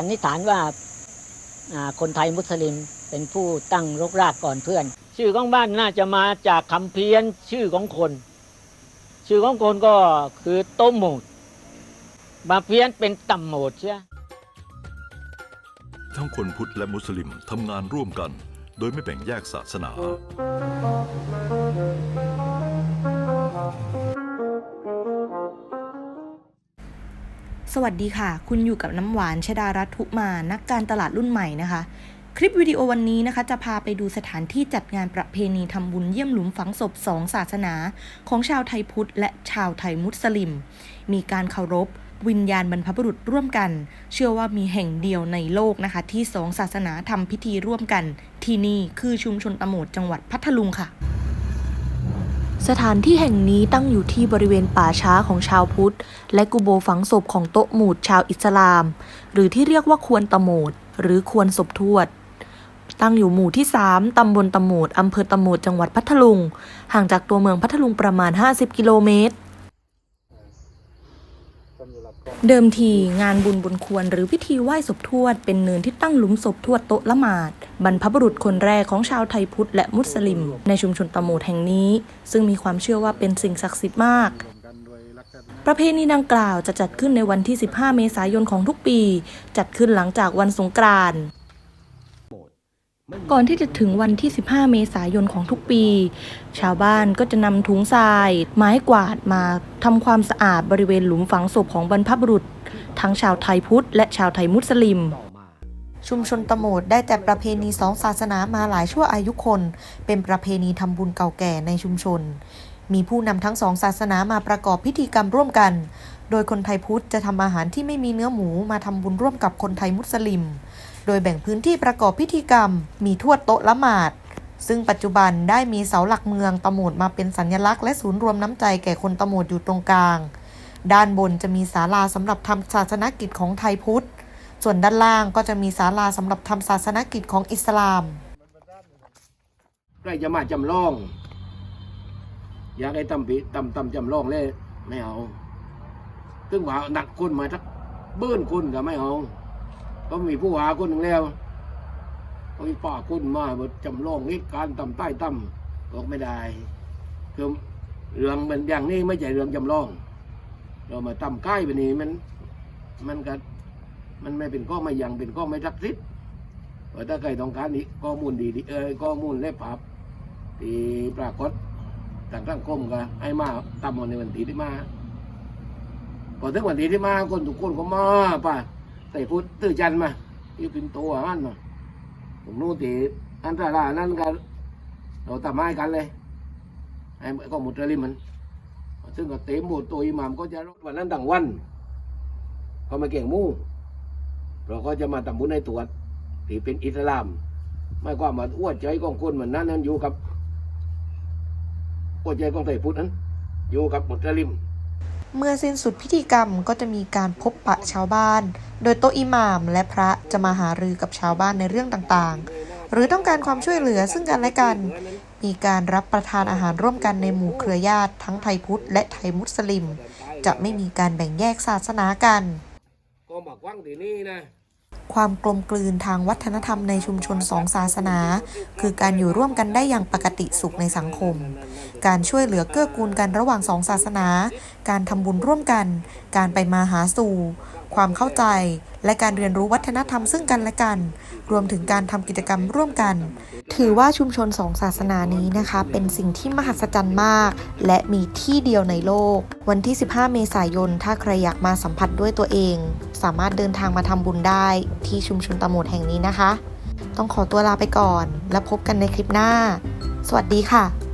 สันนิษฐานว่าคนไทยมุสลิมเป็นผู้ตั้งรกรากก่อนเพื่อน ชื่อของบ้านน่าจะมาจากคำเพี้ยนชื่อของคน ชื่อของคนก็คือโตโหมดมาเพี้ยนเป็นต่ำโหมดใช่ทั้งคนพุทธและมุสลิมทำงานร่วมกัน โดยไม่แบ่งแยกศาสนา สวัสดีค่ะ คุณอยู่กับน้ำหวานชดารัตทุมา นักการตลาดรุ่นใหม่นะคะ คลิปวิดีโอวันนี้นะคะ จะพาไปดูสถานที่จัดงานประเพณีทำบุญเยี่ยมหลุมฝังศพสองศาสนา ของชาวไทยพุทธ และชาวไทยมุสลิม มีการเคารพ วิญญาณบรรพบุรุษร่วมกัน เชื่อว่ามีแห่งเดียวในโลกนะคะ ที่สองศาสนาทำพิธีร่วมกัน ที่นี่คือชุมชนตะโหมดจังหวัดพัทลุงค่ะ สถานที่แห่งนี้ตั้งอยู่ที่บริเวณป่าช้าของชาวพุทธ และกุโบฝังศพของโต๊ะหมูดชาวอิสลาม หรือที่เรียกว่าควรตะโหมด หรือควรศพทวด ตั้งอยู่หมู่ที่ 3 ตำบลตะโหมด อำเภอตะโหมด จังหวัดพัทลุง ห่างจากตัวเมืองพัทลุงประมาณ 50 กิโลเมตร เดิมทีงานบุญบนควรหรือพิธีไหว้ศพทวด เป็นเนินที่ตั้งหลุมศพทวดโต๊ะละหมาด บรรพบุรุษคนแรกของชาวไทยพุทธและมุสลิม ในชุมชนตะโมดแห่งนี้ ซึ่งมีความเชื่อว่าเป็นสิ่งศักดิ์สิทธิ์มาก ประเพณีดังกล่าวจะจัดขึ้นในวันที่ 15 เมษายนของทุกปี จัดขึ้นหลังจากวันสงกรานต์ ก่อนที่จะถึงวันที่ 15 เมษายนของทุกปี ชาวบ้านก็จะนำถุงทราย ไม้กวาดมาทำความสะอาดบริเวณหลุมฝังศพของบรรพบุรุษ ทั้งชาวไทยพุทธและชาวไทยมุสลิม ชุมชนตะโหมดได้แต่ประเพณีสองศาสนามาหลายชั่วอายุคน เป็นประเพณีทำบุญเก่าแก่ในชุมชน มีผู้นำทั้งสองศาสนามาประกอบพิธีกรรมร่วมกัน โดยคนไทยพุทธจะทำอาหารที่ไม่มีเนื้อหมูมาทำบุญร่วมกับคนไทยมุสลิม โดยแบ่งพื้นที่ประกอบพิธีกรรม มีทวดโต๊ะละหมาด ซึ่งปัจจุบันได้มีเสาหลักเมืองตะโหมดมาเป็นสัญลักษณ์และศูนย์รวมน้ำใจแก่คนตะโหมดอยู่ตรงกลาง ด้านบนจะมีศาลาสำหรับทำศาสนกิจของไทยพุทธ ส่วนด้านล่างก็จะมีศาลาสำหรับทำศาสนกิจของอิสลามใครจะมาจำลอง อยากให้ตำปีตำตำจำลองเลยไม่เอาซึ่งว่าหนักคนมาทักเบิ้นคนก็ไม่เอา ก็มีผู้หาคนหนึ่งแล้วก็มีป้าคนมาจำลองเหตุการณ์ตำใต้ตำบอกไม่ได้คือเรื่องมันอย่างนี้ไม่ใช่เรื่องจำลอง เรามาตำใกล้ไปนี้มัน มันก็มันไม่เป็นข้อไม่ยังเป็นข้อไม่ทักซิดเออถ้าใครต้องการนี้ข้อมูลดีเออข้อมูลและภาพที่ปรากฏทางสังคมก็ให้มาตามวันในวันที่ที่มาพอถึงวันที่ที่มาคนทุกคนก็มาป่ะ ใส่พุทธตื้อจันทร์มาที่เป็นตัวอันมาตรงนู้นที่อันตรายนั่นกันเราทำให้กันเลยไอ้ก็หมดเลยมัน ซึ่งก็เต็มหมดตัวอิหมามก็จะวันนั้นดังวันเขามาเก่งมู่เราก็จะมาทำบุญในตรวจที่เป็นอิสลาม ไม่ความาอ้วนใจของคนเหมือนนั้นนั้นอยู่กับอ้วนใจของไทยพุทธนั้นอยู่กับมุสลิม เมื่อสิ้นสุดพิธีกรรมก็จะมีการพบปะชาวบ้าน โดยโต๊ะอิหม่ามและพระจะมาหารือกับชาวบ้านในเรื่องต่างๆ หรือต้องการความช่วยเหลือซึ่งกันและกัน มีการรับประทานอาหารร่วมกันในหมู่เครือญาติทั้งไทยพุทธและไทยมุสลิม จะไม่มีการแบ่งแยกศาสนากันก็มาคว้างดีนี่นะ ความกลมกลืนทางวัฒนธรรมในชุมชนสองศาสนา คือการอยู่ร่วมกันได้อย่างปกติสุขในสังคม การช่วยเหลือเกื้อกูลกันระหว่างสองศาสนา การทำบุญร่วมกัน การไปมาหาสู่ ความเข้าใจ และการเรียนรู้วัฒนธรรมซึ่งกันและกัน รวมถึงการทำกิจกรรมร่วมกัน ถือว่าชุมชนสองศาสนานี้นะคะ เป็นสิ่งที่มหัศจรรย์มาก และมีที่เดียวในโลก วันที่ 15 เมษายน ถ้าใครอยากมาสัมผัสด้วยตัวเอง สามารถเดินทางมาทำบุญได้ที่ชุมชนตะโหมดแห่งนี้นะคะ ต้องขอตัวลาไปก่อน แล้วพบกันในคลิปหน้า สวัสดีค่ะ